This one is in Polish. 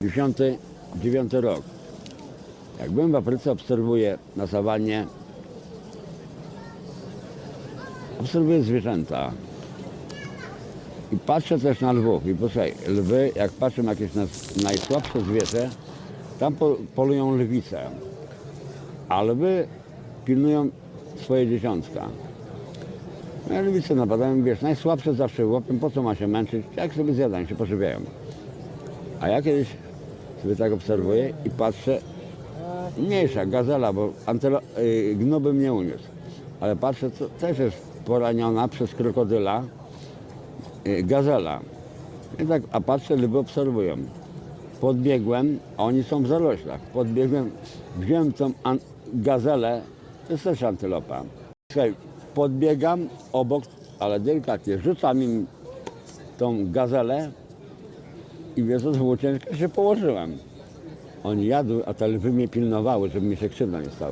59 rok. Jak byłem w Afryce, obserwuję na sawannie, obserwuję zwierzęta. I patrzę też na lwów. I posłuchaj, lwy, jak patrzę na jakieś najsłabsze zwierzę, tam po, polują lwice. A lwy pilnują swoje dzieciątka. No i lwice napadają, wiesz, najsłabsze zawsze łapią, po co ma się męczyć, jak sobie zjadają, się pożywiają. A ja kiedyś sobie tak obserwuję i patrzę, mniejsza gazela, bo antelo, y, gnu bym nie uniósł, ale patrzę, to też jest poraniona przez krokodyla y, gazela. I tak, a patrzę, lwy obserwują. Podbiegłem, a oni są w zaroślach. Podbiegłem, wziąłem tą gazelę, to jest też antylopa. Słuchaj, podbiegam obok, ale delikatnie, rzucam im tą gazelę i było ciężko, się położyłem. Oni jadły, a te lwy mnie pilnowały, żeby mi się krzywda nie stała.